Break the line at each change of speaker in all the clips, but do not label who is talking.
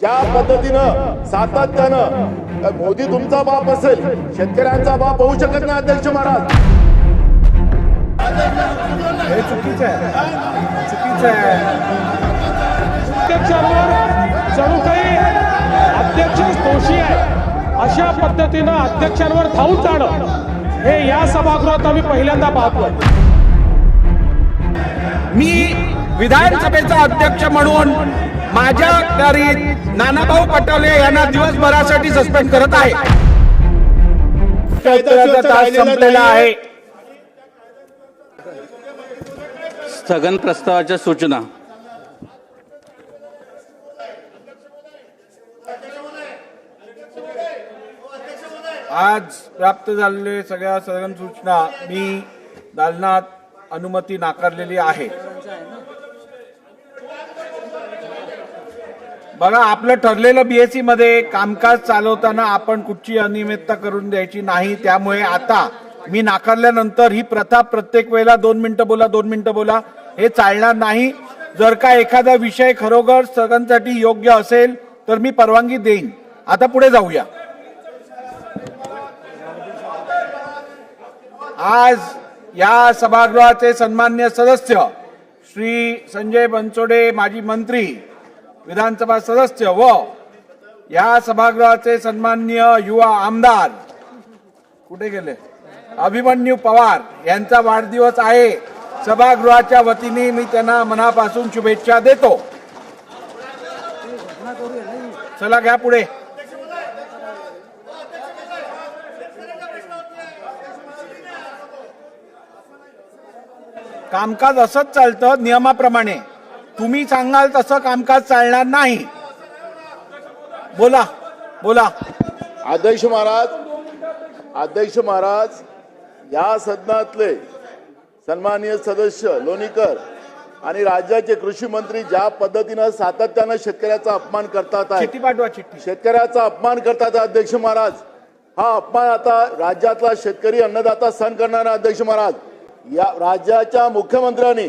ज्या पद्धतीनं सातत्यानं मोदी तुमचा बाप असेल शेतकऱ्यांचा बाप होऊ शकत नाही अध्यक्ष महाराज.
हे चुकीचं आहे. चुकीचं आहे.
अध्यक्षांवर जणू काही अध्यक्षच दोषी आहे. अशा पद्धतीनं अध्यक्षांवर धावून जाणं हे या सभागृहात आम्ही पहिल्यांदा पाहतोय.
मी विधानसभेचा अध्यक्ष म्हणून माझ्या अखत्यारीत नानाभाऊ पटोले यांना दिवसभरासाठी सस्पेंड करत आहे. संपलेला आहे.
स्थगन प्रस्तावाच्या सूचना.
आज प्राप्त झालेले सगळ्या सदन सूचना मी दालनात अनुमती नाकारलेली आहे. बघा आपलं ठरलेलं बीएससी मध्ये कामकाज चालवताना आपण कुठची अनियमितता करून द्यायची नाही त्यामुळे आता मी नाकारल्यानंतर ही प्रथा प्रत्येक वेळेला दोन मिनिटं बोला दोन मिनिटं बोला हे चालणार नाही. जर का एखादा विषय खरोखर सगळ्यांसाठी योग्य असेल तर मी परवानगी देईन. आता पुढे जाऊया. आज या सभागृहाचे सन्मान्य सदस्य श्री संजय बनसोडे माजी मंत्री विधानसभा सदस्य व या सभागृहाचे सन्मान्य युवा आमदार कुठे गेले? अभिमन्यू पवार यांचा वाढदिवस आहे. सभागृहाच्या वतीने मी त्यांना मनापासून शुभेच्छा देतो. चला घ्या पुढे. कामकाज असंच चालतं नियमाप्रमाणे. तुम्ही सांगाल तसं कामकाज चालणार नाही. बोला बोला.
अध्यक्ष महाराज अध्यक्ष महाराज या सदनातले सन्माननीय सदस्य लोणीकर आणि राज्याचे कृषी मंत्री ज्या पद्धतीनं सातत्यानं शेतकऱ्याचा अपमान करतात आहे.
चिठ्ठी पाठवा चिठ्ठी.
शेतकऱ्याचा अपमान करतात अध्यक्ष महाराज. हा अपमान आता राज्यातला शेतकरी अन्नदाता सहन करणारा अध्यक्ष महाराज. या राज्याच्या मुख्यमंत्र्यांनी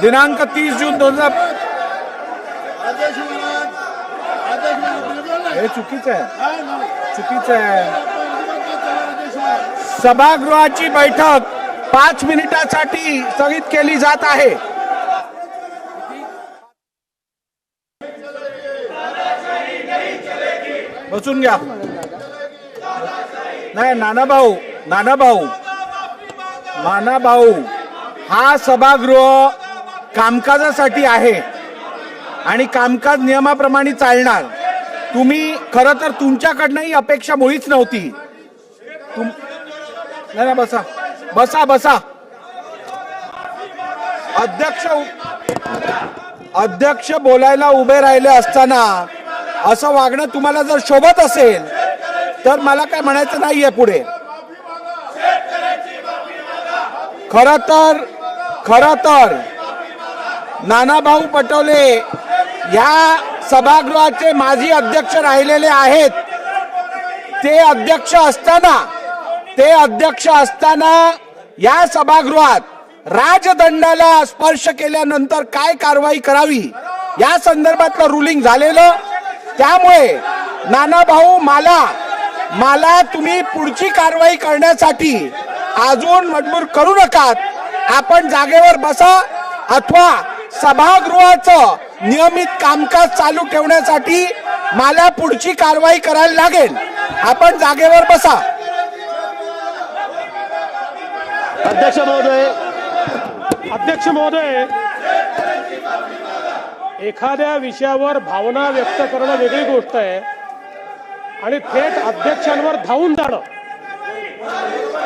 दिनांक तीस जून दोन हज़ार हे चुकीचं आहे. चुकीचं आहे. सभागृहाची बैठक पाच मिनिटासाठी स्थगित केली जात आहे. बसून घ्या. नाही नाना भाऊ नाना भाऊ नाना भाऊ हा सभागृह कामकाजासाठी आहे. आणि कामकाज नियमाप्रमाणे चालणार. तुम्ही खरं तर तुमच्याकडनं ही अपेक्षा मुळीच नव्हती. तुम नाही बसा. बसा बसा. अध्यक्ष अध्यक्ष बोलायला उभे राहिले असताना असं वागणं तुम्हाला जर शोभत असेल तर मला काय म्हणायचं नाहीये पुढे. खर तर खर तर नानाभाऊ पटोले या सभागृहाचे माजी अध्यक्ष राहिलेले आहेत. ते अध्यक्ष असताना ते अध्यक्ष असताना या सभागृहात राजदंडाला स्पर्श केल्यानंतर काय कारवाई करावी? या संदर्भातलं रुलिंग झालेलं. त्यामुळे नाना भाऊ मला मला तुम्ही पुढची कारवाई करण्यासाठी अजून मजबूर करू नकात. आपण जागेवर बसा अथवा सभागृहाचं नियमित कामकाज चालू ठेवण्यासाठी मला पुढची कारवाई करायला लागेल. आपण जागेवर बसा.
अध्यक्ष महोदय
अध्यक्ष महोदय एखाद्या विषयावर भावना व्यक्त करणं वेगळी गोष्ट आहे. आणि थेट अध्यक्षांवर धावून जाणं.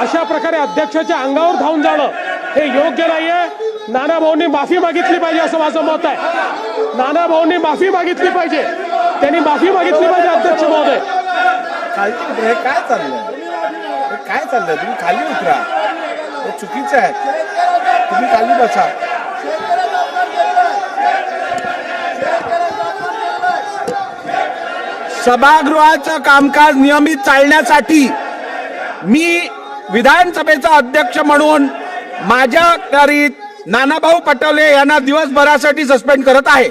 अशा प्रकारे अध्यक्षाच्या अंगावर धावून जाणं हे योग्य नाहीये. नाना भाऊंनी माफी मागितली पाहिजे असं माझं मत आहे. नाना भाऊंनी माफी मागितली पाहिजे. त्यांनी माफी मागितली पाहिजे अध्यक्ष महोदय.
हे काय चाललंय? हे काय चाललंय? तुम्ही खाली उतरा. हे चुकीचं आहे. तुम्ही खाली बसा. सभागृहाचं कामकाज नियमित चालण्यासाठी मी विधानसभेचा अध्यक्ष म्हणून माझ्या करीत नानाभाऊ पटोले यांना दिवसभरासाठी सस्पेंड करत आहे.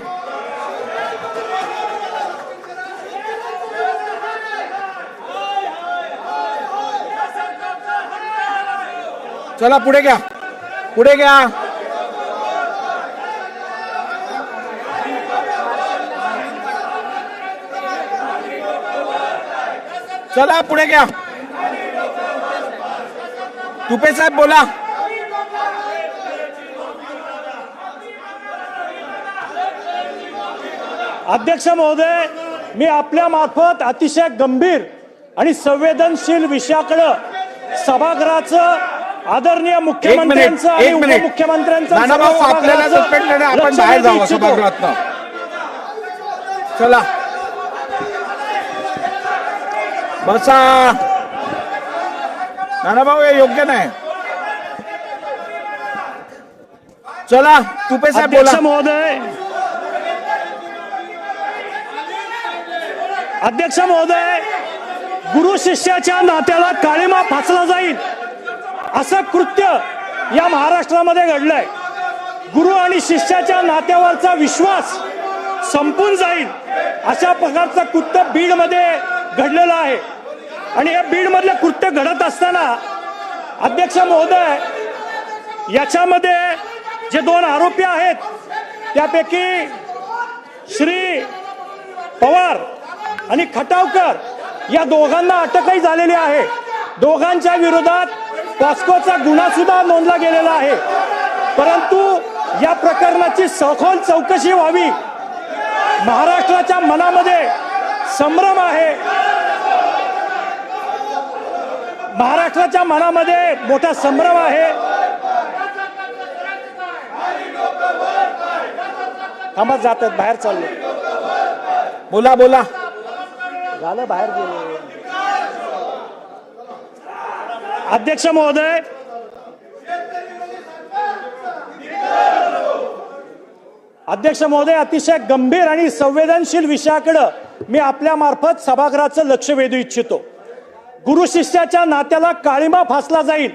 चला पुढे घ्या. पुढे घ्या. चला पुढे घ्या. तुपे साहेब बोला.
अध्यक्ष महोदय मी आपल्या मार्फत अतिशय गंभीर आणि संवेदनशील विषयाकडे सभागृहाचं आदरणीय मुख्यमंत्र्यांचं आणि उपमुख्यमंत्र्यांचं
आपल्याला आपण बाहेर. सभागृहातनं चला. बसा. नानाभाऊ हे योग्य नाही. चला तुपे साहेब बोला.
महोदय. अध्यक्ष महोदय गुरु शिष्याच्या नात्याला काळीमा फासला जाईल. असं कृत्य या महाराष्ट्रामध्ये घडलंय. गुरु आणि शिष्याच्या नात्यावरचा विश्वास संपून जाईल. अशा प्रकारचं कृत्य बीडमध्ये घडलेलं आहे. आणि या बीडमधले कृत्य घडत असताना अध्यक्ष महोदय याच्यामध्ये जे दोन आरोपी आहेत त्यापैकी श्री पवार आणि खटावकर या दोघांना अटकही झालेली आहे. दोघांच्या विरोधात पॉस्कोचा गुन्हा सुद्धा नोंदला गेलेला आहे. परंतु या प्रकरणाची सखोल चौकशी व्हावी. महाराष्ट्राच्या मनामध्ये संभ्रम आहे. महाराष्ट्राच्या मनामध्ये मोठा संभ्रम आहे. थांबत जातात बाहेर चालले.
बोला बोला.
झालं बाहेर गेले. अध्यक्ष महोदय. अध्यक्ष महोदय अतिशय गंभीर आणि संवेदनशील विषयाकडं मी आपल्या मार्फत सभागृहाचं लक्ष वेधू इच्छितो. गुरु शिष्याच्या नात्याला काळीमा फासला जाईल.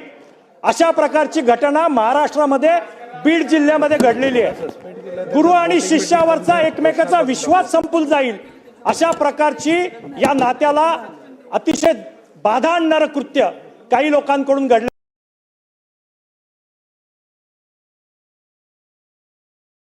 अशा प्रकारची घटना महाराष्ट्रामध्ये बीड जिल्ह्यामध्ये घडलेली आहे. गुरु आणि शिष्यावरचा एकमेकाचा विश्वास संपून जाईल. अशा प्रकारची या नात्याला अतिशय बाधा आणणारं कृत्य काही लोकांकडून घडलं